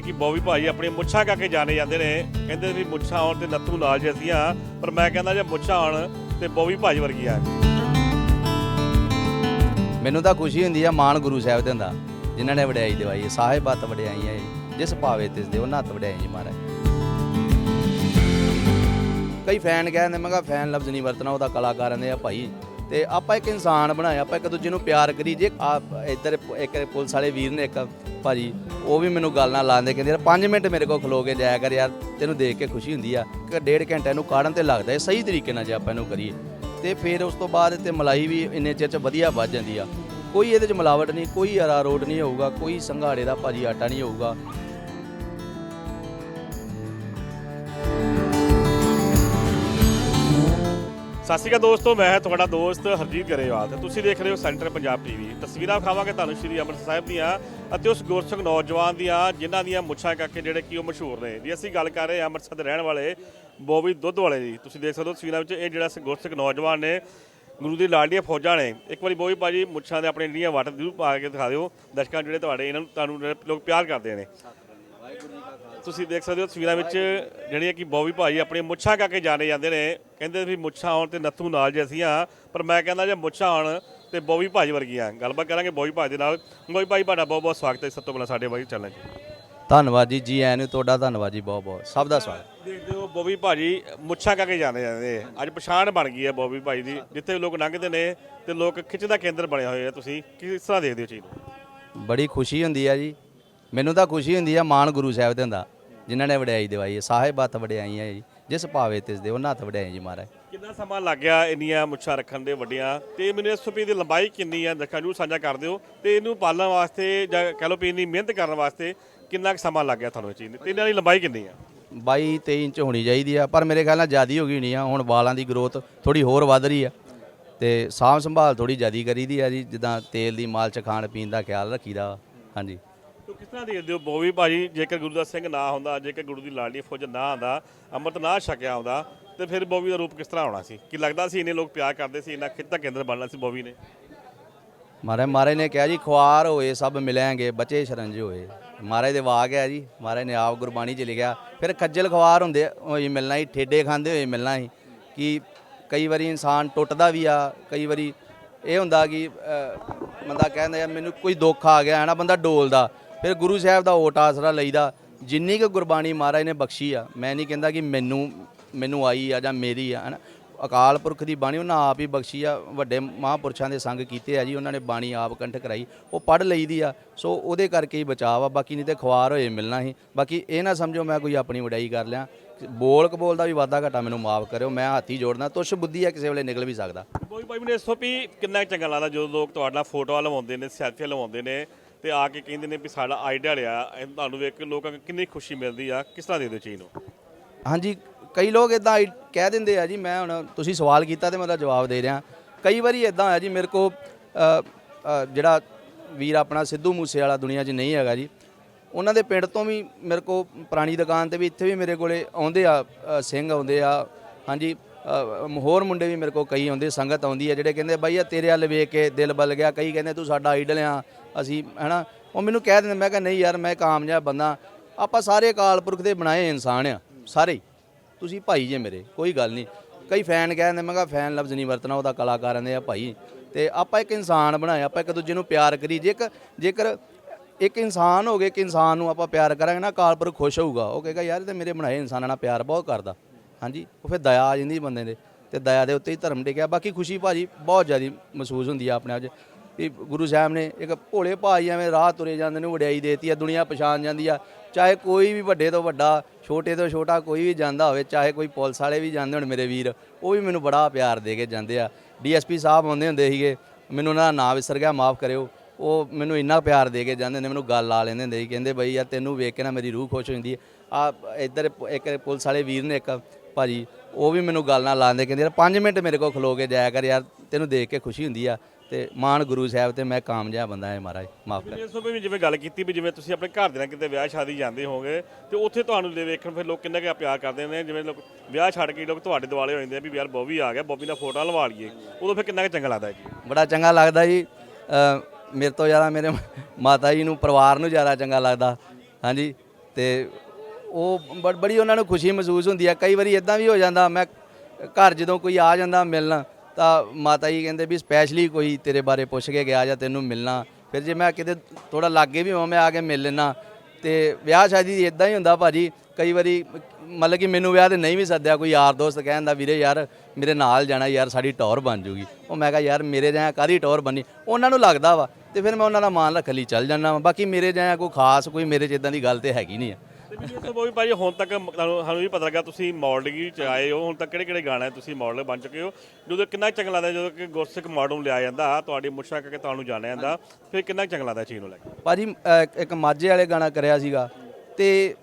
ਜਿਹੜੀਆਂ ਕਿ ਬੋਵੀ ਭਾਈ ਆਪਣੀਆਂ ਮੁੱਛਾਂ ਕਰਕੇ ਜਾਣੇ ਜਾਂਦੇ ਨੇ। ਕਹਿੰਦੇ ਵੀ ਮੁੱਛਾਂ ਆਉਣ ਤੇ ਨੱਥੂ ਨਾਲ ਜੈਸੀਆਂ ਪਰ ਮੈਂ ਕਹਿੰਦਾ ਜੇ ਮੁੱਛਾਂ ਆਉਣ ਤੇ ਬੋਵੀ ਭਾਈ ਵਰਗੀਆਂ ਮੈਨੂੰ ਤਾਂ ਖੁਸ਼ੀ ਹੁੰਦੀ ਆ ਮਾਣ ਗੁਰੂ ਸਾਹਿਬ ਦੇ ਹੁੰਦਾ ਜਿਨ੍ਹਾਂ ਨੇ ਵਡਿਆਈ ਦਿਵਾਈ ਹੈ ਸਾਹਿਬਾਤ ਵਡਿਆਈ ਹੈ, ਜਿਸ ਭਾਵੇ ਤਿਸ ਦੇ ਉਹਨਾਂ ਹੱਥ ਵਡਿਆਈ ਜੀ ਮਹਾਰਾਜ। ਕਈ ਫੈਨ ਕਹਿੰਦੇ, ਮੈਂ ਕਿਹਾ ਫੈਨ ਲਫ਼ਜ਼ ਨਹੀਂ ਵਰਤਣਾ ਉਹਦਾ ਕਲਾਕਾਰਾਂ ਦੇ ਆ ਭਾਈ। ਤੇ ਆਪਾਂ ਇੱਕ ਇਨਸਾਨ ਬਣਾਇਆ, ਆਪਾਂ ਇੱਕ ਦੂਜੇ ਨੂੰ ਪਿਆਰ ਕਰੀ। ਜੇ ਆ ਇੱਧਰ ਇੱਕ ਪੁਲਿਸ ਵਾਲੇ ਵੀਰ ਨੇ ਇੱਕ ਭਾਜੀ, ਉਹ ਵੀ ਮੈਨੂੰ ਗੱਲ ਨਾਲ ਲਾਉਂਦੇ ਕਹਿੰਦੇ, ਯਾਰ 5 ਮਿੰਟ ਮੇਰੇ ਕੋਲ ਖਲੋ ਕੇ ਜਾਇਆ ਕਰ ਯਾਰ, ਤੈਨੂੰ ਦੇਖ ਕੇ ਖੁਸ਼ੀ ਹੁੰਦੀ ਆ। ਕਿ ਡੇਢ ਘੰਟੇ ਇਹਨੂੰ ਕਾੜਨ ਤੇ ਲੱਗਦਾ ਹੈ ਸਹੀ ਤਰੀਕੇ ਨਾਲ ਜੇ ਆਪਾਂ ਇਹਨੂੰ ਕਰੀਏ। ਤੇ ਫਿਰ ਉਸ ਤੋਂ ਬਾਅਦ ਤੇ ਮਲਾਈ ਵੀ ਇੰਨੇ ਚਿਰ ਚ ਵਧੀਆ ਵੱਜ ਜਾਂਦੀ ਆ। ਕੋਈ ਇਹਦੇ ਚ ਮਿਲਾਵਟ ਨਹੀਂ, ਕੋਈ ਅਰਾਰੋਟ ਨਹੀਂ ਹੋਊਗਾ, ਕੋਈ ਸੰਘਾੜੇ ਦਾ ਭਾਜੀ ਆਟਾ ਨਹੀਂ ਹੋਊਗਾ। ਸਤਿ ਸ਼੍ਰੀ ਅਕਾਲ ਦੋਸਤੋ, ਮੈਂ ਤੁਹਾਡਾ ਦੋਸਤ ਹਰਜੀਤ ਗਰੇਵਾਲ ਤੇ ਤੁਸੀਂ ਦੇਖ ਰਹੇ ਹੋ ਸੈਂਟਰ ਪੰਜਾਬ ਟੀਵੀ। ਤਸਵੀਰਾਂ ਵਿਖਾਵਾਂਗੇ ਤੁਹਾਨੂੰ ਸ਼੍ਰੀ ਅੰਮ੍ਰਿਤਸਰ ਸਾਹਿਬ ਦੀਆਂ ਅਤੇ ਉਸ ਗੁਰਸਿੱਖ ਨੌਜਵਾਨ ਦੀਆਂ, ਜਿਨ੍ਹਾਂ ਦੀਆਂ ਮੁੱਛਾਂ ਕਰਕੇ ਜਿਹੜੇ ਕਿ ਉਹ ਮਸ਼ਹੂਰ ਨੇ। ਜੀ ਅਸੀਂ ਗੱਲ ਕਰ ਰਹੇ ਹਾਂ ਅੰਮ੍ਰਿਤਸਰ ਦੇ ਰਹਿਣ ਵਾਲੇ ਬੋਬੀ ਦੁੱਧ ਵਾਲੇ ਦੀ, ਤੁਸੀਂ ਦੇਖ ਸਕਦੇ ਹੋ ਤਸਵੀਰਾਂ ਵਿੱਚ ਇਹ ਜਿਹੜਾ ਗੁਰਸਿੱਖ ਨੌਜਵਾਨ ਨੇ, ਗੁਰੂ ਦੀ ਲਾਡੀਆਂ ਫੌਜਾਂ ਨੇ, ਇੱਕ ਵਾਰੀ ਬੋਬੀ ਭਾਜੀ ਮੁੱਛਾਂ ਦੇ ਆਪਣੇ ਜਿਹੜੀਆਂ ਵੱਟ ਜ਼ਰੂਰ ਪਾ ਕੇ ਦਿਖਾ ਦਿਓ। ਦਰਸ਼ਕਾਂ ਜਿਹੜੇ ਤੁਹਾਡੇ, ਇਹਨਾਂ ਨੂੰ ਤੁਹਾਨੂੰ ਜਿਹੜੇ ਲੋਕ ਪਿਆਰ ਕਰਦੇ ਨੇ। ਤੁਸੀਂ ਦੇਖ ਸਕਦੇ ਹੋ ਤਸਵੀਰਾਂ ਵਿੱਚ ਜਿਹੜੀਆਂ ਕਿ ਬੋਬੀ ਭਾਈ ਆਪਣੀਆਂ ਮੁੱਛਾਂ ਕਰਕੇ ਜਾਣੇ ਜਾਂਦੇ ਨੇ। ਕਹਿੰਦੇ ਵੀ ਮੁੱਛਾਂ ਆਉਣ ਤੇ ਨੱਥੂ ਨਾਲ ਜੈਸੀਆਂ ਪਰ ਮੈਂ ਕਹਿੰਦਾ ਜੇ ਮੁੱਛਾਂ ਆਉਣ ਤੇ ਬੋਬੀ ਭਾਈ ਵਰਗੀਆਂ। ਗੱਲਬਾਤ ਕਰਾਂਗੇ ਬੋਬੀ ਭਾਈ ਦੇ ਨਾਲ। ਬੋਬੀ ਭਾਈ ਤੁਹਾਡਾ ਬਹੁਤ ਬਹੁਤ ਸਵਾਗਤ ਹੈ ਸਭ ਤੋਂ ਪਹਿਲਾਂ ਸਾਡੇ ਬਾਈ ਚੈਨਲ 'ਚ। ਧੰਨਵਾਦ ਜੀ ਜੀ ਆਇਆਂ ਨੂੰ ਤੁਹਾਡਾ ਧੰਨਵਾਦ ਜੀ ਬਹੁਤ ਬਹੁਤ। ਸਭ ਦਾ ਸਵਾਗਤ। ਦੇਖਦੇ ਹੋ ਬੋਬੀ ਭਾਜੀ ਮੁੱਛਾਂ ਕਰਕੇ ਜਾਣੇ ਜਾਂਦੇ ਨੇ। ਅੱਜ ਪਛਾਣ ਬਣ ਗਈ ਹੈ ਬੋਬੀ ਭਾਈ ਦੀ ਜਿੱਥੇ ਲੋਕ ਲੰਘਦੇ ਨੇ ਤੇ ਲੋਕ ਖਿੱਚ ਦਾ ਕੇਂਦਰ ਬਣੇ ਹੋਏ ਆ ਤੁਸੀਂ। ਕਿਸ ਤਰ੍ਹਾਂ ਦੇਖਦੇ ਹੋ ਚੀਜ਼ ਨੂੰ? ਬੜੀ ਖੁਸ਼ੀ ਹੁੰਦੀ ਆ ਜੀ। ਮੈਨੂੰ ਤਾਂ ਖੁਸ਼ੀ ਹੁੰਦੀ ਆ ਮਾਣ ਗੁਰੂ ਸਾਹਿਬ ਤੇ ਹੁੰਦਾ ਜਿਨ੍ਹਾਂ ਨੇ ਵਡਿਆਈ ਦਿਵਾਈ ਹੈ। ਸਾਹਿਬਾਤ ਵਡਿਆਈਆਂ ਜੀ ਜਿਸ ਭਾਵੇ ਤਿਸ ਦੇ ਉਹਨਾਂ ਹੱਥ ਵਡਿਆਈ ਜੀ ਮਹਾਰਾਜ। ਕਿੰਨਾ ਸਮਾਂ ਲੱਗ ਗਿਆ ਇੰਨੀਆਂ ਮੁੱਛਾਂ ਰੱਖਣ ਦੇ ਵੱਡੀਆਂ? ਤੇ ਮੈਨੂੰ ਇਸ ਸੁਪੀ ਦੀ ਲੰਬਾਈ ਕਿੰਨੀ ਆ ਦੱਖਾਂ ਨੂੰ ਸਾਂਝਾ ਕਰ ਦਿਓ। ਤੇ ਇਹਨੂੰ ਪਾਲਣ ਵਾਸਤੇ ਜਾਂ ਕਹ ਲਓ ਵੀ ਇੰਨੀ ਮਿਹਨਤ ਕਰਨ ਵਾਸਤੇ ਕਿੰਨਾ ਕੁ ਸਮਾਂ ਲੱਗ ਗਿਆ ਤੁਹਾਨੂੰ ਇਹ ਚੀਜ਼ ਨੂੰ ਤੇ ਇਹਨਾਂ ਦੀ ਲੰਬਾਈ ਕਿੰਨੀ ਆ? 22 23 ਇੰਚ ਹੋਣੀ ਚਾਹੀਦੀ ਆ ਪਰ ਮੇਰੇ ਖਿਆਲ ਨਾਲ ਜ਼ਿਆਦੀ ਹੋ ਗਈ ਨਹੀਂ ਆ। ਹੁਣ ਵਾਲਾਂ ਦੀ ਗਰੋਥ ਥੋੜੀ ਹੋਰ ਵੱਧ ਰਹੀ ਆ। ਤੇ ਸਾਂਭ ਸੰਭਾਲ ਥੋੜੀ ਜ਼ਿਆਦੀ ਕਰੀਦੀ ਆ ਜੀ ਜਿੱਦਾਂ ਤੇਲ ਦੀ ਮਾਲਚ ਖਾਣ ਪੀਣ ਦਾ ਖਿਆਲ ਰੱਖੀਦਾ। ਹਾਂਜੀ। ਤੋ ਕਿਸ ਤਰ੍ਹਾਂ ਦੇਖਦੇ ਹੋ? ਬੋਵੀ ਭਾਜੀ ਜੇਕਰ ਗੁਰੂ ਸਿੰਘ ਨਾ ਹੁੰਦਾ ਜੇਕਰ ਗੁਰੂ ਦੀ ਲਾਡਲੀ ਫੌਜ ਨਾ ਆਉਂਦਾ ਅੰਮ੍ਰਿਤ ਨਾ ਛਕਿਆ ਆਉਂਦਾ ਤੇ ਫਿਰ ਬੋਵੀ ਦਾ ਰੂਪ ਕਿਸ ਤਰ੍ਹਾਂ ਆਉਣਾ ਸੀ? ਕੀ ਲੱਗਦਾ ਸੀ ਇੰਨੇ ਲੋਕ ਪਿਆਰ ਕਰਦੇ ਸੀ ਇੰਨਾ ਖਿੱਚਾ ਕੇਂਦਰ ਬਣਨਾ ਸੀ ਬੋਵੀ ਨੇ? ਮਹਾਰਾਜ ਮਹਾਰਾਜ ਨੇ ਕਿਹਾ ਜੀ ਖੁਆਰ ਹੋਏ ਸਭ ਮਿਲਾਂਗੇ ਬਚੇ ਸ਼ਰੰਜ ਹੋਏ। ਮਹਾਰਾਜ ਦੇ ਵਾਕ ਹੈ ਜੀ ਮਹਾਰਾਜ ਨੇ ਆਪ ਗੁਰਬਾਣੀ 'ਚ ਲਿਖਿਆ। ਫਿਰ ਖੱਜਲ ਖੁਆਰ ਹੁੰਦੇ ਹੋਈ ਮਿਲਣਾ ਹੀ ਠੇਡੇ ਖਾਂਦੇ ਹੋਏ ਮਿਲਣਾ ਹੀ ਕਿ ਕਈ ਵਾਰੀ ਇਨਸਾਨ ਟੁੱਟਦਾ ਵੀ ਆ ਕਈ ਵਾਰੀ ਇਹ ਹੁੰਦਾ ਕਿ ਅ, ਬੰਦਾ ਕਹਿੰਦਾ ਯਾਰ ਮੈਨੂੰ ਕੋਈ ਦੁੱਖ ਆ ਗਿਆ ਹੈ ਨਾ ਬੰਦਾ ਡੋਲਦਾ। ਫਿਰ ਗੁਰੂ ਸਾਹਿਬ ਦਾ ਓਟ ਆਸਰਾ ਲਈਦਾ। ਜਿੰਨੀ ਕੁ ਗੁਰਬਾਣੀ ਮਹਾਰਾਜ ਨੇ ਬਖਸ਼ੀ ਆ, ਮੈਂ ਨਹੀਂ ਕਹਿੰਦਾ ਕਿ ਮੈਨੂੰ ਮੈਨੂੰ ਆਈ ਆ ਜਾਂ ਮੇਰੀ ਆ, ਹਨਾ। ਅਕਾਲ ਪੁਰਖ ਦੀ ਬਾਣੀ ਉਹਨਾਂ ਆਪ ਹੀ ਬਖਸ਼ੀ ਆ, ਵੱਡੇ ਮਹਾਂਪੁਰਸ਼ਾਂ ਦੇ ਸੰਗ ਕੀਤੇ ਆ ਜੀ, ਉਹਨਾਂ ਨੇ ਬਾਣੀ ਆਪ ਕੰਠ ਕਰਾਈ। ਉਹ ਪੜ੍ਹ ਲਈਦੀ ਆ, ਸੋ ਉਹਦੇ ਕਰਕੇ ਹੀ ਬਚਾਅ ਆ ਬਾਕੀ ਨਹੀਂ ਤੇ ਖੁਆਰ ਹੋਏ ਮਿਲਣਾ ਹੀ। ਬਾਕੀ ਇਹ ਨਾ ਸਮਝੋ ਮੈਂ ਕੋਈ ਆਪਣੀ ਵਡਾਈ ਕਰ ਲਿਆ। ਬੋਲ ਕਬੋਲ ਦਾ ਵੀ ਵਾਧਾ ਘਟਾ ਮੈਨੂੰ ਮਾਫ ਕਰਿਓ, ਮੈਂ ਹਾਥੀ ਜੋੜਨਾ ਤੁਸ਼ ਬੁੱਧੀ ਆ, ਕਿਸੇ ਵੇਲੇ ਨਿਕਲ ਵੀ ਸਕਦਾ। ਬੋਵੀ ਭਾਈ ਮੈਨੂੰ ਇਸ ਤੋਂ ਵੀ ਕਿੰਨਾ ਕੁ ਚੰਗਾ ਲੱਗਦਾ ਜਦੋਂ ਲੋਕ ਤੁਹਾਡਾ ਫੋਟੋਆਂ ਲਵਾਉਂਦੇ ਨੇ ਸੈਲਫੀ ਲਵਾਉਂਦੇ ਨੇ ਤੇ ਆ ਕੇ ਕਹਿੰਦੇ ਨੇ ਵੀ ਸਾਡਾ ਆਈਡੀਅਲ ਲਿਆ ਇਹ ਤੁਹਾਨੂੰ ਵੇਖ ਕੇ ਲੋਕਾਂ ਨੂੰ ਕਿੰਨੀ ਖੁਸ਼ੀ ਮਿਲਦੀ ਆ। ਕਿਸ ਤਰ੍ਹਾਂ ਦੇ ਹੋ ਚੀਜ਼ ਨੂੰ? ਹਾਂਜੀ, ਕਈ ਲੋਕ ਇਦਾਂ ਕਹਿ ਦਿੰਦੇ ਆ ਜੀ, ਮੈਂ ਹੁਣ ਤੁਸੀਂ ਸਵਾਲ ਕੀਤਾ ਤੇ ਮੈਂ ਉਹਦਾ ਜਵਾਬ ਦੇ ਰਿਹਾ। ਕਈ ਵਾਰੀ ਇਦਾਂ ਆ ਜੀ, ਮੇਰੇ ਕੋ ਜਿਹੜਾ ਵੀਰ ਆਪਣਾ ਸਿੱਧੂ ਮੂਸੇ ਵਾਲਾ ਦੁਨੀਆ 'ਚ ਨਹੀਂ ਹੈਗਾ ਜੀ, ਉਹਨਾਂ ਦੇ ਪਿੰਡ ਤੋਂ ਵੀ ਮੇਰੇ ਕੋ ਪੁਰਾਣੀ ਦੁਕਾਨ ਤੇ ਵੀ ਇੱਥੇ ਵੀ ਮੇਰੇ ਕੋਲੇ ਆਉਂਦੇ ਆ ਸਿੰਘ ਆਉਂਦੇ ਆ। ਹਾਂਜੀ ਹੋਰ ਮੁੰਡੇ ਵੀ ਮੇਰੇ ਕੋਲ ਕਈ ਆਉਂਦੇ, ਸੰਗਤ ਆਉਂਦੀ ਆ ਜਿਹੜੇ ਕਹਿੰਦੇ, ਬਾਈ ਆ ਤੇਰੇ ਵੱਲ ਵੇਖ ਕੇ ਦਿਲ ਬਲ ਗਿਆ। ਕਈ ਕਹਿੰਦੇ, ਤੂੰ ਸਾਡਾ ਆਈਡਲ ਆ, ਅਸੀਂ, ਹੈਨਾ? ਉਹ ਮੈਨੂੰ ਕਹਿ ਦਿੰਦੇ, ਮੈਂ ਕਿਹਾ, ਨਹੀਂ ਯਾਰ, ਮੈਂ ਕਾਮਯਾਬ ਬੰਦਾ। ਆਪਾਂ ਸਾਰੇ ਅਕਾਲ ਪੁਰਖ ਦੇ ਬਣਾਏ ਇਨਸਾਨ ਆ, ਸਾਰੇ। ਹੀ। ਤੁਸੀਂ ਭਾਈ ਜੇ ਮੇਰੇ, ਕੋਈ ਗੱਲ ਨਹੀਂ। ਕਈ ਫੈਨ ਕਹਿੰਦੇ ਮੈਂ ਕਿਹਾ, ਫੈਨ ਲਫ਼ਜ਼ ਨਹੀਂ ਵਰਤਣਾ ਉਹਦਾ ਕਲਾਕਾਰਾਂ ਦੇ ਆ ਭਾਈ। ਤੇ ਆਪਾਂ ਇੱਕ ਇਨਸਾਨ ਬਣਾਇਆ, ਆਪਾਂ ਇੱਕ ਦੂਜੇ ਨੂੰ ਪਿਆਰ ਕਰੀ। ਜੇਕਰ ਜੇਕਰ ਇੱਕ ਇਨਸਾਨ ਹੋ ਗਏ ਕਿ ਇਨਸਾਨ ਨੂੰ ਆਪਾਂ ਪਿਆਰ ਕਰਾਂਗੇ ਨਾ ਕਾਲਪੁਰ ਖੁਸ਼ ਹੋਊਗਾ। ਉਹ ਕਹੇਗਾ, ਯਾਰ, ਇਹ ਤੇ ਮੇਰੇ ਬਣਾਏ ਇਨਸਾਨਾਂ ਨਾਲ ਪਿਆਰ ਬਹੁਤ ਕਰਦਾ। ਹਾਂਜੀ, ਉਹ ਫਿਰ ਦਇਆ ਆ ਜਾਂਦੀ ਬੰਦੇ ਦੇ ਤੇ ਦਇਆ ਦੇ ਉੱਤੇ ਹੀ ਧਰਮ ਟਿਕਿਆ। ਬਾਕੀ ਖੁਸ਼ੀ ਭਾਜੀ ਬਹੁਤ ਜ਼ਿਆਦਾ ਮਹਿਸੂਸ ਹੁੰਦੀ ਆ ਆਪਣੇ ਆਪ 'ਚ। ਵੀ ਗੁਰੂ ਸਾਹਿਬ ਨੇ ਇੱਕ ਭੋਲੇ ਭਾਈ ਐਵੇਂ ਰਾਹ ਤੁਰੇ ਜਾਂਦੇ ਨੂੰ ਵਡਿਆਈ ਦੇਤੀ ਆ, ਦੁਨੀਆ ਪਛਾਣ ਜਾਂਦੀ ਆ। ਚਾਹੇ ਕੋਈ ਵੀ ਵੱਡੇ ਤੋਂ ਵੱਡਾ, ਛੋਟੇ ਤੋਂ ਛੋਟਾ ਕੋਈ ਵੀ ਜਾਂਦਾ ਹੋਵੇ, ਚਾਹੇ ਕੋਈ ਪੁਲਿਸ ਵਾਲੇ ਵੀ ਜਾਂਦੇ ਹੋਣ ਮੇਰੇ ਵੀਰ, ਉਹ ਵੀ ਮੈਨੂੰ ਬੜਾ ਪਿਆਰ ਦੇ ਕੇ ਜਾਂਦੇ ਆ। ਡੀਐਸਪੀ ਸਾਹਿਬ ਆਉਂਦੇ ਹੁੰਦੇ ਸੀਗੇ, ਮੈਨੂੰ ਉਹਨਾਂ ਦਾ ਨਾਮ ਵਿਸਰ ਗਿਆ, ਮਾਫ ਕਰਿਓ। ਉਹ ਮੈਨੂੰ ਇੰਨਾ ਪਿਆਰ ਦੇ ਕੇ ਜਾਂਦੇ ਨੇ, ਮੈਨੂੰ ਗੱਲ ਲਾ ਲੈਂਦੇ ਹੁੰਦੇ ਸੀ, ਕਹਿੰਦੇ ਬਈ ਯਾਰ ਤੈਨੂੰ ਵੇਖ ਕੇ ਨਾ ਮੇਰੀ ਰੂਹ ਖੁਸ਼ ਹੁੰਦੀ ਜਾਂਦੀ ਆ ਇੱਧਰ ਇੱਕ ਪੁਲਿਸ ਵਾਲੇ ਵੀਰ ਨੇ ਇੱਕ ਭਾਜੀ ਉਹ ਵੀ ਮੈਨੂੰ ਗੱਲ ਨਾਲ ਲਾਉਂਦੇ ਕਹਿੰਦੇ ਯਾਰ 5 ਮਿੰਟ ਮੇਰੇ ਕੋਲ ਖਲੋ ਕੇ ਜਾਇਆ ਕਰ ਯਾਰ ਤੈਨੂੰ ਦੇਖ ਕੇ ਖੁਸ਼ੀ ਹੁੰਦੀ ਆ। ਤੇ ਮਾਣ ਗੁਰੂ ਸਾਹਿਬ ਤੇ ਮੈਂ ਕਾਮਯਾਬ ਬੰਦਾ ਹੈ ਮਹਾਰਾਜ ਮਾਫ ਕਰ। ਤੋਂ ਵੀ ਜਿਵੇਂ ਗੱਲ ਕੀਤੀ ਵੀ ਜਿਵੇਂ ਤੁਸੀਂ ਆਪਣੇ ਘਰ ਦੇ ਨਾਲ ਕਿਤੇ ਵਿਆਹ ਸ਼ਾਦੀ ਜਾਂਦੇ ਹੋਗੇ ਤੇ ਉੱਥੇ ਤੁਹਾਨੂੰ ਦੇ ਵੇਖਣ ਫਿਰ ਲੋਕ ਕਿੰਨਾ ਕੁ ਪਿਆਰ ਕਰਦੇ ਨੇ ਜਿਵੇਂ ਲੋਕ ਵਿਆਹ ਛੱਡ ਕੇ ਲੋਕ ਤੁਹਾਡੇ ਦੁਆਲੇ ਹੋ ਜਾਂਦੇ ਆ ਵੀ ਯਾਰ ਬੋਬੀ ਆ ਗਿਆ ਬੋਬੀ ਨਾਲ ਫੋਟੋ ਲਵਾ ਲਈਏ ਉਦੋਂ ਫਿਰ ਕਿੰਨਾ ਕੁ ਚੰਗਾ ਲੱਗਦਾ ਜੀ? ਬੜਾ ਚੰਗਾ ਲੱਗਦਾ ਜੀ। ਮੇਰੇ ਤੋਂ ਜ਼ਿਆਦਾ ਮੇਰੇ ਮਾਤਾ ਜੀ ਨੂੰ ਪਰਿਵਾਰ ਨੂੰ ਜ਼ਿਆਦਾ ਚੰਗਾ ਲੱਗਦਾ। ਹਾਂਜੀ ਤੇ ਉਹ ਬ- ਬੜੀ ਉਹਨਾਂ ਨੂੰ ਖੁਸ਼ੀ ਮਹਿਸੂਸ ਹੁੰਦੀ ਆ। ਕਈ ਵਾਰੀ ਇਦਾਂ ਵੀ ਹੋ ਜਾਂਦਾ, ਮੈਂ ਘਰ ਜਦੋਂ ਕੋਈ ਆ ਜਾਂਦਾ ਮਿਲਣ, ਤਾਂ ਮਾਤਾ ਜੀ ਕਹਿੰਦੇ ਵੀ ਸਪੈਸ਼ਲੀ ਕੋਈ ਤੇਰੇ ਬਾਰੇ ਪੁੱਛ ਕੇ ਗਿਆ ਜਾਂ ਤੈਨੂੰ ਮਿਲਣਾ। ਫਿਰ ਜੇ ਮੈਂ ਕਿਤੇ ਥੋੜਾ ਲਾਗੇ ਵੀ ਹੋਵਾਂ, ਮੈਂ ਆ ਕੇ ਮਿਲ ਲੈਣਾ ਤੇ ਵਿਆਹ ਸ਼ਾਦੀ ਇਦਾਂ ਹੀ ਹੁੰਦਾ ਭਾਜੀ, ਕਈ ਵਾਰੀ ਮਤਲਬ ਕਿ ਮੈਨੂੰ ਵਿਆਹ ਤੇ ਨਹੀਂ ਵੀ ਸੱਦਿਆ ਕੋਈ ਯਾਰ ਦੋਸਤ ਕਹਿੰਦਾ ਵੀਰੇ ਯਾਰ, ਮੇਰੇ ਨਾਲ ਜਾਣਾ, ਯਾਰ ਸਾਡੀ ਟੌਰ ਬਣ ਜੂਗੀ। ਉਹ ਮੈਂ ਕਿਹਾ, ਯਾਰ, ਮੇਰੇ ਜਾਂ ਕਾਹਦੀ ਟੌਰ ਬਣੀ ਉਹਨਾਂ ਨੂੰ ਲੱਗਦਾ ਵਾ। ਤੇ ਫਿਰ ਮੈਂ ਉਹਨਾਂ ਦਾ ਮਾਨ ਰੱਖ ਲਈ ਚੱਲ ਜਾਂਦਾ ਵਾ। ਬਾਕੀ ਮੇਰੇ ਜਾਂ ਕੋਈ ਖਾਸ, ਕੋਈ ਮੇਰੇ ਚ ਇਦਾਂ ਦੀ ਗੱਲ ਤੇ ਹੈਗੀ ਨਹੀਂ ਆ। ਤੇ ਮੈਨੂੰ ਭਾਈ ਹੁਣ ਤੱਕ ਤੁਹਾਨੂੰ ਸਾਨੂੰ ਵੀ ਪਤਾ ਲੱਗਾ ਤੁਸੀਂ ਮਾਡਲਿੰਗ ਚ ਆਏ ਹੋ ਹੁਣ ਤੱਕ ਕਿਹੜੇ ਕਿਹੜੇ ਗਾਣੇ ਤੁਸੀਂ ਮਾਡਲ ਬਣ ਚੁੱਕੇ ਹੋ? ਜਦੋਂ ਕਿੰਨਾ ਕੁ ਚੰਗਾ ਲੱਗਦਾ ਜਦੋਂ ਕਿ ਗੁਰਸਿੱਖ ਮਾਡਲ ਨੂੰ ਲਿਆ ਜਾਂਦਾ ਤੁਹਾਡੀ ਮੁੱਛਾਂ ਕਰਕੇ ਤੁਹਾਨੂੰ ਜਾਣਿਆ ਜਾਂਦਾ ਫਿਰ ਕਿੰਨਾ ਕੁ ਚੰਗਾ ਲੱਗਦਾ ਚੀਜ਼ ਨੂੰ ਲੈ ਕੇ? ਭਾਜੀ ਅਹ, ਇੱਕ ਮਾਝੇ ਵਾਲੇ ਗਾਣਾ ਕਰਿਆ ਸੀਗਾ ਤੇ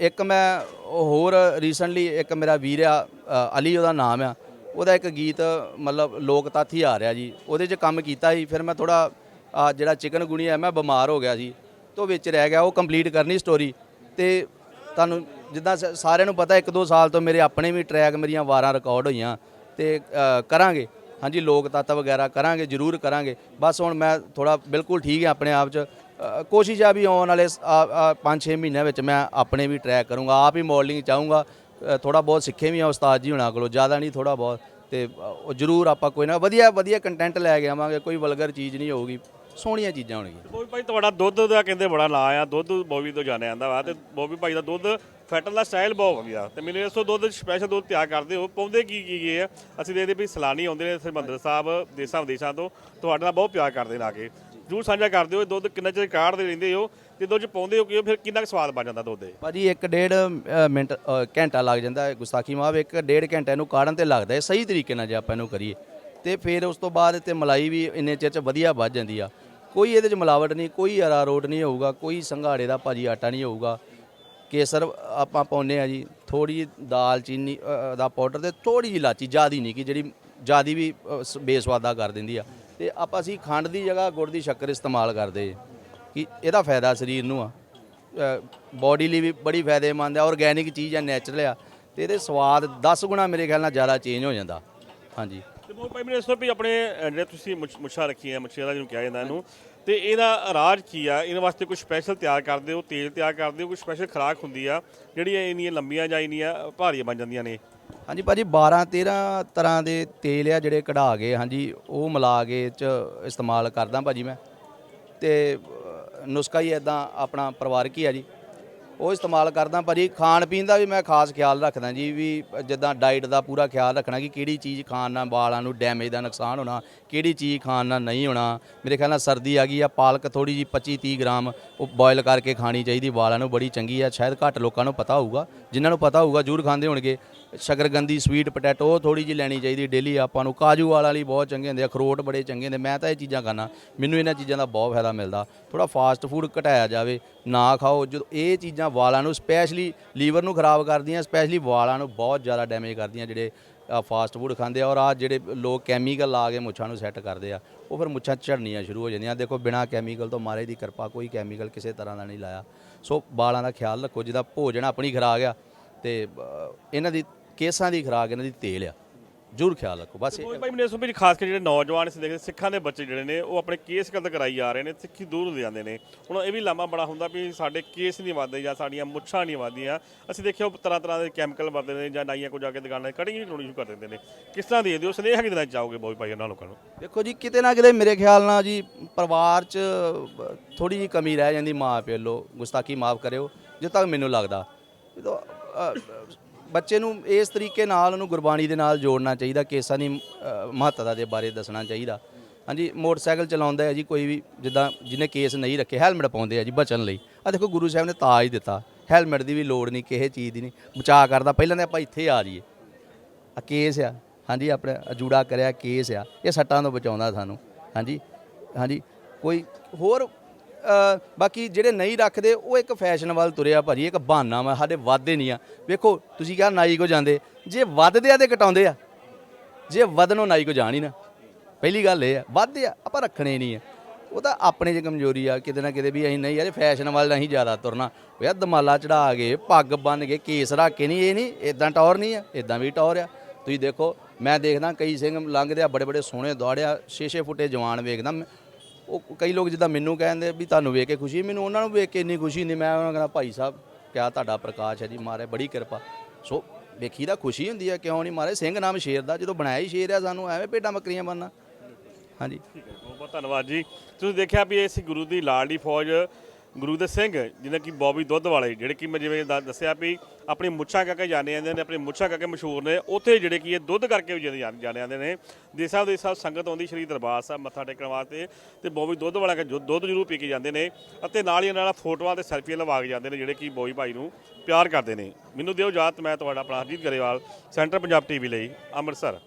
ਇੱਕ ਮੈਂ ਹੋਰ ਰੀਸੈਂਟਲੀ ਇੱਕ ਮੇਰਾ ਵੀਰ ਆ ਅ, ਅਲੀ ਉਹਦਾ ਨਾਮ ਆ। ਉਹਦਾ ਇੱਕ ਗੀਤ ਮਤਲਬ ਲੋਕ ਤੱਥ ਹੀ ਆ ਰਿਹਾ ਜੀ ਉਹਦੇ 'ਚ ਕੰਮ ਕੀਤਾ ਸੀ ਫਿਰ ਮੈਂ ਥੋੜਾ ਜਿਹੜਾ ਚਿਕਨ ਗੁਣੀ ਆ ਮੈਂ ਬਿਮਾਰ ਹੋ ਗਿਆ ਸੀ ਤੋਂ ਵਿੱਚ ਰਹਿ ਗਿਆ ਉਹ ਕੰਪਲੀਟ ਕਰਨੀ ਸਟੋਰੀ ਤੇ ਤੁਹਾਨੂੰ ਜਿੱਦਾਂ ਸ- ਸਾਰਿਆਂ ਨੂੰ ਪਤਾ ਇੱਕ ਦੋ ਸਾਲ ਤੋਂ ਮੇਰੇ ਆਪਣੇ ਵੀ ਟਰੈਕ ਮੇਰੀਆਂ ਵਾਰਾਂ ਰਿਕਾਰਡ ਹੋਈਆਂ ਤੇ ਅ, ਕਰਾਂਗੇ। ਹਾਂਜੀ ਲੋਕ ਤੱਤ ਵਗੈਰਾ ਕਰਾਂਗੇ ਜ਼ਰੂਰ ਕਰਾਂਗੇ। ਬਸ ਹੁਣ ਮੈਂ ਥੋੜਾ ਬਿਲਕੁਲ ਠੀਕ ਹਾਂ ਆਪਣੇ ਆਪ 'ਚ। ਅ, ਕੋਸ਼ਿਸ਼ ਆ ਵੀ ਆਉਣ ਵਾਲੇ 5-6 ਮਹੀਨਿਆਂ ਵਿੱਚ ਮੈਂ ਆਪਣੇ ਵੀ ਟਰੈਕ ਕਰੂੰਗਾ। ਆਪ ਹੀ ਮਾਡਲਿੰਗ ਚਾਹੂੰਗਾ। ਥੋੜਾ ਬਹੁਤ ਸਿੱਖੇ ਵੀ ਆ ਉਸਤਾਦ ਜੀ ਹੁਣਾਂ ਕੋਲੋਂ ਜ਼ਿਆਦਾ ਨਹੀਂ ਥੋੜਾ ਬਹੁਤ। ਤੇ ਅ, ਉਹ ਜ਼ਰੂਰ ਆਪਾਂ ਕੋਈ ਨਾ ਵਧੀਆ ਵਧੀਆ ਕੰਟੈਂਟ ਲੈ ਕੇ ਆਵਾਂਗੇ ਕੋਈ ਵਲਗਰ ਚੀਜ਼ ਨਹੀਂ ਹੋਊਗੀ। ਸੋਹਣੀਆਂ ਚੀਜ਼ਾਂ ਹੋਣਗੀਆਂ। ਬੋਬੀ ਭਾਈ ਤੁਹਾਡਾ ਦੁੱਧ ਦਾ ਕਹਿੰਦੇ ਬੜਾ ਨਾਂ ਆ ਦੁੱਧ ਬੋਬੀ ਤੋਂ ਜਾਣਿਆ ਜਾਂਦਾ ਵਾ ਤੇ ਬੋਬੀ ਭਾਈ ਦਾ ਦੁੱਧ ਫੈਟਣ ਦਾ ਸਟਾਈਲ ਬਹੁਤ ਵਧੀਆ। ਤੇ ਮੈਨੂੰ ਦੱਸੋ ਦੁੱਧ ਸਪੈਸ਼ਲ ਦੁੱਧ ਤਿਆਰ ਕਰਦੇ ਹੋ ਪਾਉਂਦੇ ਕੀ ਕੀ ਕੀ ਆ? ਅਸੀਂ ਦੇਖਦੇ ਵੀ ਸਲਾਨੀ ਆਉਂਦੇ ਨੇ ਹਰਿਮੰਦਰ ਸਾਹਿਬ ਦੇਸਾਂ ਵਿਦੇਸ਼ਾਂ ਤੋਂ। ਤੁਹਾਡੇ ਨਾਲ ਬਹੁਤ ਪਿਆਰ ਕਰਦੇ ਨੇ ਆ ਕੇ। ਜਰੂਰ ਸਾਂਝਾ ਕਰਦੇ ਹੋ ਇਹ ਦੁੱਧ ਕਿੰਨਾ ਚਿਰ ਕਾੜਦੇ ਰਹਿੰਦੇ ਹੋ? ਤੇ ਦੁੱਧ ਚ ਪਾਉਂਦੇ ਹੋ ਕਿ ਫਿਰ ਕਿੰਨਾ ਕੁ ਸਵਾਦ ਬਣ ਜਾਂਦਾ ਦੁੱਧ ਦੇ ਭਾਜੀ ਇੱਕ ਡੇਢ ਮਿੰਟ ਅ, ਘੰਟਾ ਲੱਗ ਜਾਂਦਾ ਹੈ ਗੁਸਤਾਖੀ ਮਾਫ ਇੱਕ ਡੇਢ ਘੰਟੇ ਨੂੰ ਕਾੜਨ ਤੇ ਲੱਗਦਾ ਹੈ। ਸਹੀ ਤਰੀਕੇ ਨਾਲ ਜੇ ਆਪਾਂ ਇਹਨੂੰ ਕਰੀਏ। ਤੇ ਫਿਰ ਉਸ ਤੋਂ ਬਾਅਦ ਤੇ ਮਲਾਈ ਵੀ ਇੰਨੇ ਚਿਰ ਚ ਵਧੀਆ ਵੱਜ ਜਾਂਦੀ ਆ। ਕੋਈ ਇਹਦੇ ਚ ਮਿਲਾਵਟ ਨਹੀਂ ਕੋਈ ਅਰਾਰੋਟ ਨਹੀਂ ਹੋਊਗਾ ਕੋਈ ਸੰਘਾੜੇ ਦਾ ਭਾਜੀ ਆਟਾ ਨਹੀਂ ਹੋਊਗਾ। ਕੇਸਰ ਆਪਾਂ ਪਾਉਂਦੇ ਆ ਜੀ ਥੋੜੀ ਜਿਹੀ ਦਾਲ ਚੀਨੀ ਅ, ਦਾ ਪਾਊਡਰ ਤੇ ਥੋੜੀ ਜਿਹੀ ਇਲਾਚੀ ਜ਼ਿਆਦੀ ਨਹੀਂ ਕਿ ਜਿਹੜੀ ਜ਼ਿਆਦੀ ਵੀ ਅ, ਸ- ਬੇਸਵਾਦਾ ਕਰ ਦਿੰਦੀ ਆ। ਤੇ ਆਪਾਂ ਅਸੀਂ ਖੰਡ ਦੀ ਜਗ੍ਹਾ ਗੁੜ ਦੀ ਸ਼ੱਕਰ ਇਸਤੇਮਾਲ ਕਰਦੇ ਕਿ ਇਹਦਾ ਫਾਇਦਾ ਸਰੀਰ ਨੂੰ ਆ। ਬਾਡੀ ਲਈ ਵੀ ਬੜੀ ਫਾਇਦੇਮੰਦ ਆ ਆਰਗੈਨਿਕ ਚੀਜ਼ ਆ ਨੈਚੁਰਲ ਆ ਤੇ ਇਹਦੇ ਸਵਾਦ 10 ਗੁਣਾ ਮੇਰੇ ਖਿਆਲ ਨਾਲ ਜ਼ਿਆਦਾ ਚੇਂਜ ਹੋ ਜਾਂਦਾ। ਹਾਂਜੀ। ਤੇ ਬੋਬੀ ਭਾਈ ਮੈਨੂੰ ਦੱਸੋ ਵੀ ਆਪਣੇ ਅ, ਜਿਹੜੇ ਤੁਸੀਂ ਮੁੱਛ- ਮੁੱਛਾਂ ਰੱਖੀਆਂ ਮੁੱਛਾਂ ਦਾ ਜਿਹਨੂੰ ਕਿਹਾ ਜਾਂਦਾ ਇਹਨੂੰ ਤੇ ਇਹਦਾ ਰਾਜ ਕੀ ਆ? ਇਹਨਾਂ ਵਾਸਤੇ ਕੋਈ ਸਪੈਸ਼ਲ ਤਿਆਰ ਕਰਦੇ ਹੋ ਤੇਲ ਤਿਆਰ ਕਰਦੇ ਹੋ ਕੋਈ ਸਪੈਸ਼ਲ ਖੁਰਾਕ ਹੁੰਦੀ ਆ ਜਿਹੜੀਆਂ ਇੰਨੀਆਂ ਲੰਬੀਆਂ ਜਾਂ ਇੰਨੀਆਂ ਭਾਰੀਆਂ ਬਣ ਜਾਂਦੀਆਂ ਨੇ? ਹਾਂਜੀ ਭਾਜੀ 12 13 ਤਰ੍ਹਾਂ ਦੇ ਤੇਲ ਆ ਜਿਹੜੇ ਕਢਾ ਕੇ ਹਾਂਜੀ ਉਹ ਮਿਲਾ ਕੇ ਚ ਇਸਤੇਮਾਲ ਕਰਦਾ ਭਾਜੀ ਮੈਂ। ਤੇ ਨੁਸਖਾ ਹੀ ਇਦਾਂ ਆਪਣਾ ਪਰਿਵਾਰਕ ਹੀ ਆ ਜੀ। ਉਹ ਇਸਤੇਮਾਲ ਕਰਦਾ ਭਾਜੀ ਖਾਣ ਪੀਣ ਦਾ ਵੀ ਮੈਂ ਖਾਸ ਖਿਆਲ ਰੱਖਦਾ ਜੀ, ਵੀ ਜਿੱਦਾਂ ਡਾਈਟ ਦਾ ਪੂਰਾ ਖਿਆਲ ਰੱਖਣਾ ਕਿ ਕਿਹੜੀ ਚੀਜ਼ ਖਾਣ ਨਾਲ ਵਾਲਾਂ ਨੂੰ ਡੈਮੇਜ ਦਾ ਨੁਕਸਾਨ ਹੋਣਾ, ਕਿਹੜੀ ਚੀਜ਼ ਖਾਣ ਨਾਲ ਨਹੀਂ ਹੋਣਾ। ਮੇਰੇ ਖਿਆਲ ਨਾਲ ਸਰਦੀ ਆ ਗਈ ਆ, ਪਾਲਕ ਥੋੜੀ ਜੀ 25 30 ਗ੍ਰਾਮ ਉਹ ਬੋਇਲ ਕਰਕੇ ਖਾਣੀ ਚਾਹੀਦੀ, ਵਾਲਾਂ ਨੂੰ ਬੜੀ ਚੰਗੀ ਆ, ਸ਼ਾਇਦ ਘੱਟ ਲੋਕਾਂ ਨੂੰ ਪਤਾ ਹੋਊਗਾ, ਜਿਨ੍ਹਾਂ ਨੂੰ ਪਤਾ ਹੋਊਗਾ ਜ਼ਰੂਰ ਖਾਂਦੇ ਹੋਣਗੇ। ਸ਼ਕਰਗੰਦੀ ਸਵੀਟ ਪੋਟੈਟੋ ਉਹ ਥੋੜੀ ਜੀ ਲੈਣੀ ਚਾਹੀਦੀ ਡੇਲੀ ਆਪਾਂ ਨੂੰ। ਕਾਜੂ ਵਾਲਾ ਲਈ ਬਹੁਤ ਚੰਗੇ ਹੁੰਦੇ ਆ, ਅਖਰੋਟ ਬੜੇ ਚੰਗੇ ਹੁੰਦੇ ਮੈਂ ਤਾਂ ਇਹ ਚੀਜ਼ਾਂ ਖਾਣਾ ਮੈਨੂੰ ਇਹਨਾਂ ਚੀਜ਼ਾਂ ਦਾ ਬਹੁਤ ਫਾਇਦਾ ਮਿਲਦਾ। ਥੋੜਾ ਫਾਸਟ ਫੂਡ ਘਟਾਇਆ ਜਾਵੇ, ਨਾ ਖਾਓ। ਜਦੋਂ ਇਹ ਚੀਜ਼ਾਂ ਵਾਲਾਂ ਨੂੰ ਸਪੈਸ਼ਲੀ ਲੀਵਰ ਨੂੰ ਖਰਾਬ ਕਰਦੀਆਂ ਸਪੈਸ਼ਲੀ ਵਾਲਾਂ ਨੂੰ ਬਹੁਤ ਜ਼ਿਆਦਾ ਡੈਮੇਜ ਕਰਦੀਆਂ ਜਿਹੜੇ ਫਾਸਟ ਫੂਡ ਖਾਂਦੇ ਆ। ਔਰ ਆ ਜਿਹੜੇ ਲੋਕ ਕੈਮੀਕਲ ਲਾ ਕੇ ਮੁੱਛਾਂ ਨੂੰ ਸੈੱਟ ਕਰਦੇ ਆ, ਉਹ ਫਿਰ ਮੁੱਛਾਂ ਝੜਨੀਆਂ ਸ਼ੁਰੂ ਹੋ ਜਾਂਦੀਆਂ। ਦੇਖੋ, ਬਿਨਾ ਕੈਮੀਕਲ ਤੋਂ ਮਾਰੇ ਦੀ ਕਿਰਪਾ, ਕੋਈ ਕੈਮੀਕਲ ਕਿਸੇ ਤਰ੍ਹਾਂ ਦਾ ਨਹੀਂ ਲਾਇਆ। ਸੋ ਵਾਲਾਂ ਦਾ ਖਿਆਲ ਰੱਖੋ, ਜਿਹਦਾ ਭੋਜਨ ਆਪਣੀ ਖੁਰਾਕ ਆ, ਤੇ ਇਹਨਾਂ ਦੀ ਕੇਸਾਂ ਦੀ ਖੁਰਾਕ ਇਹਨਾਂ ਦੀ ਤੇਲ ਆ। ਜ਼ਰੂਰ ਖਿਆਲ ਰੱਖੋ ਬਸ ਇਹ- ਭਾਈ ਮੈਨੂੰ ਦੱਸੋ ਵੀ ਖਾਸ ਕਰਕੇ ਜਿਹੜੇ ਨੌਜਵਾਨ ਅਸੀਂ ਦੇਖਦੇ ਸਿੱਖਾਂ ਦੇ ਬੱਚੇ ਜਿਹੜੇ ਨੇ ਉਹ ਆਪਣੇ ਕੇਸ ਕਦ ਕਰਾਈ ਜਾ ਰਹੇ ਨੇ ਸਿੱਖੀ ਦੂਰ ਹੁੰਦੇ ਜਾਂਦੇ ਨੇ। ਹੁਣ ਇਹ ਵੀ ਲਾਮਾ ਬੜਾ ਹੁੰਦਾ ਵੀ ਸਾਡੇ ਕੇਸ ਨਹੀਂ ਵੱਧਦੇ ਜਾਂ ਸਾਡੀਆਂ ਮੁੱਛਾਂ ਨਹੀਂ ਵੱਧਦੀਆਂ। ਅਸੀਂ ਦੇਖਿਆ ਉਹ ਤਰ੍ਹਾਂ ਤਰ੍ਹਾਂ ਦੇ ਕੈਮੀਕਲ ਵਰਤਦੇ ਨੇ ਜਾਂ ਨਾਈਆਂ ਕੋ ਜਾ ਕੇ ਦੁਕਾਨਾਂ 'ਤੇ ਕਟਿੰਗ ਵੀ ਕਰਾਉਣੀ ਸ਼ੁਰੂ ਕਰ ਦਿੰਦੇ ਨੇ। ਕਿਸ ਤਰ੍ਹਾਂ ਦੇ ਦਿਓ ਸੁਨੇਹਾ ਕਿ ਦੇਣਾ ਚਾਹੋਗੇ ਬੋਬੀ ਭਾਈ ਉਹਨਾਂ ਲੋਕਾਂ ਨੂੰ? ਦੇਖੋ ਜੀ ਕਿਤੇ ਨਾ ਕਿਤੇ ਮੇਰੇ ਖਿਆਲ ਨਾਲ ਜੀ ਪਰਿਵਾਰ 'ਚ ਥੋੜੀ ਜੀ ਕਮੀ ਰਹਿ ਜਾਂਦੀ ਮਾਂ ਪਿਓ ਲੋ ਗੁਸਤਾਖੀ ਮਾਫ ਕਰਿਓ ਜਿੱਥੇ ਤੱਕ ਮੈਨੂੰ ਲੱਗਦਾ। ਜਦੋਂ ਅ, ਬੱਚੇ ਨੂੰ ਇਸ ਤਰੀਕੇ ਨਾਲ ਉਹਨੂੰ ਗੁਰਬਾਣੀ ਦੇ ਨਾਲ ਜੋੜਨਾ ਚਾਹੀਦਾ, ਕੇਸਾਂ ਦੀ ਮਹੱਤਤਾ ਦੇ ਬਾਰੇ ਦੱਸਣਾ ਚਾਹੀਦਾ। ਹਾਂਜੀ, ਮੋਟਰਸਾਈਕਲ ਚਲਾਉਂਦਾ ਹੈ ਜੀ, ਕੋਈ ਵੀ ਜਿੱਦਾਂ ਜਿਹਨੇ ਕੇਸ ਨਹੀਂ ਰੱਖੇ, ਹੈਲਮਟ ਪਾਉਂਦੇ ਆ ਜੀ ਬਚਣ ਲਈ। ਆ ਦੇਖੋ, ਗੁਰੂ ਸਾਹਿਬ ਨੇ ਤਾਜ ਦਿੱਤਾ। ਹੈਲਮਟ ਦੀ ਵੀ ਲੋੜ ਨਹੀਂ, ਕਿਸੇ ਚੀਜ਼ ਦੀ ਨਹੀਂ। ਬਚਾਅ ਕਰਦਾ, ਪਹਿਲਾਂ ਤਾਂ ਆਪਾਂ ਇੱਥੇ ਆ ਜਾਈਏ। ਆ ਕੇਸ ਆ। ਹਾਂਜੀ, ਆਪਣੇ ਅਜੂੜਾ ਕਰਿਆ ਕੇਸ ਆ। ਇਹ ਸੱਟਾਂ ਤੋਂ ਬਚਾਉਂਦਾ ਸਾਨੂੰ। ਹਾਂਜੀ ਹਾਂਜੀ। ਕੋਈ ਹੋਰ ਬਾਕੀ ਜਿਹੜੇ ਨਹੀਂ ਰੱਖਦੇ, ਉਹ ਇੱਕ ਫੈਸ਼ਨ ਵੱਲ ਤੁਰਿਆ ਭਾਜੀ, ਇੱਕ ਬਹਾਨਾ ਵਾ, ਸਾਡੇ ਵਾਧੇ ਨਹੀਂ ਆ। ਵੇਖੋ, ਤੁਸੀਂ ਕਿਹਾ ਨਾਈ ਕੋ ਜਾਂਦੇ, ਜੇ ਵੱਧਦੇ ਆ ਤੇ ਘਟਾਉਂਦੇ ਆ। ਜੇ ਵਧਣੋਂ ਨਾਈ ਕੋ ਜਾਣ ਹੀ ਨਾ। ਪਹਿਲੀ ਗੱਲ ਇਹ ਆ, ਵੱਧਦੇ ਆ, ਆਪਾਂ ਰੱਖਣੇ ਨਹੀਂ ਆ। ਉਹ ਤਾਂ ਆਪਣੇ 'ਚ ਕਮਜ਼ੋਰੀ ਆ, ਕਿਤੇ ਨਾ ਕਿਤੇ ਵੀ ਅਸੀਂ ਨਹੀਂ ਯਾਰ ਫੈਸ਼ਨ ਵੱਲ ਨਹੀਂ ਜ਼ਿਆਦਾ ਤੁਰਨਾ। ਉਹ ਯਾਰ ਦਮਾਲਾ ਚੜਾ ਕੇ, ਪੱਗ ਬੰਨ ਕੇ, ਕੇਸ ਰੱਖ ਕੇ ਨਹੀਂ, ਇਹ ਨਹੀਂ ਇਦਾਂ ਟੌਰ ਨਹੀਂ ਆ ਇਦਾਂ ਵੀ ਟੌਰ ਆ। ਤੁਸੀਂ ਦੇਖੋ, ਮੈਂ ਦੇਖਦਾ, ਕਈ ਸਿੰਘ ਲੰਘਦੇ ਆ ਬੜੇ ਬੜੇ ਸੋਹਣੇ ਦੌੜਿਆ 6-6 ਫੁੱਟੇ ਜਵਾਨ ਵੇਖਦਾ ਮੈਂ- ਉਹ ਕਈ ਲੋਕ ਜਿੱਦਾਂ ਮੈਨੂੰ ਕਹਿੰਦੇ ਵੀ ਤੁਹਾਨੂੰ ਵੇਖ ਕੇ ਖੁਸ਼ੀ ਮੈਨੂੰ ਉਹਨਾਂ ਨੂੰ ਵੇਖ ਕੇ ਇੰਨੀ ਖੁਸ਼ੀ ਨਹੀਂ। ਮੈਂ ਉਹਨਾਂ ਨੂੰ ਕਹਿੰਦਾ, ਭਾਈ ਸਾਹਿਬ, ਕਿਆ ਤੁਹਾਡਾ ਪ੍ਰਕਾਸ਼ ਹੈ ਜੀ, ਮਾਰੇ ਬੜੀ ਕਿਰਪਾ। ਸੋ ਵੇਖੀ ਦਾ ਖੁਸ਼ੀ ਹੁੰਦੀ ਹੈ, ਕਿਉਂ ਨਹੀਂ ਮਾਰੇ? ਸਿੰਘ ਨਾਮ ਸ਼ੇਰ ਦਾ, ਜਦੋਂ ਬਣਾਇਆ ਹੀ ਸ਼ੇਰ ਆ ਸਾਨੂੰ, ਐਵੇਂ ਭੇਡਾਂ ਬੱਕਰੀਆਂ ਬਣਨਾ। ਹਾਂਜੀ। ਠੀਕ ਹੈ, ਬਹੁਤ ਬਹੁਤ ਧੰਨਵਾਦ ਜੀ। ਤੁਸੀਂ ਦੇਖਿਆ ਵੀ ਇਹ ਸੀ ਗੁਰੂ ਦੀ ਲਾਡਲੀ ਫੌਜ ਗੁਰੂ ਦੇ ਸਿੰਘ ਜਿਹਨੇ ਕਿ ਬੌਬੀ ਦੁੱਧ ਵਾਲੇ, ਜਿਹੜੇ ਕਿ ਮੈਂ ਜਿਵੇਂ ਦ- ਦੱਸਿਆ ਵੀ ਆਪਣੀ ਮੁੱਛਾਂ ਕਰਕੇ ਜਾਣੇ ਜਾਂਦੇ ਨੇ, ਆਪਣੀ ਮੁੱਛਾਂ ਕਰਕੇ ਮਸ਼ਹੂਰ ਨੇ, ਉੱਥੇ ਜਿਹੜੇ ਕਿ ਇਹ ਦੁੱਧ ਕਰਕੇ ਵੀ ਜਾਣੇ ਜਾਣੇ ਜਾਂਦੇ ਨੇ। ਦੇਸਾਂ ਦੇ ਸਾਹਿਬ, ਸੰਗਤ ਆਉਂਦੀ ਸ਼੍ਰੀ ਦਰਬਾਰ ਸਾਹਿਬ ਮੱਥਾ ਟੇਕਣ ਵਾਸਤੇ ਤੇ ਬੌਬੀ ਦੁੱਧ ਵਾਲਾ ਕੇ ਦੁੱਧ ਜ਼ਰੂਰ ਪੀ ਕੇ ਜਾਂਦੇ ਨੇ ਅਤੇ ਨਾਲ ਹੀ ਇਹਨਾਂ ਨਾਲ ਫੋਟੋਆਂ ਤੇ ਸੈਲਫੀਆਂ ਲਵਾ ਕੇ ਜਾਂਦੇ ਨੇ, ਜਿਹੜੇ ਕਿ ਬੋਈ ਭਾਈ ਨੂੰ ਪਿਆਰ ਕਰਦੇ ਨੇ। ਮੈਨੂੰ ਦਿਓ ਇਜਾਜ਼ਤ, ਮੈਂ ਤੁਹਾਡਾ ਆਪਣਾ ਹਰਜੀਤ ਗਰੇਵਾਲ, ਸੈਂਟਰ ਪੰਜਾਬ ਟੀਵੀ ਲਈ, ਅੰਮ੍ਰਿਤਸਰ।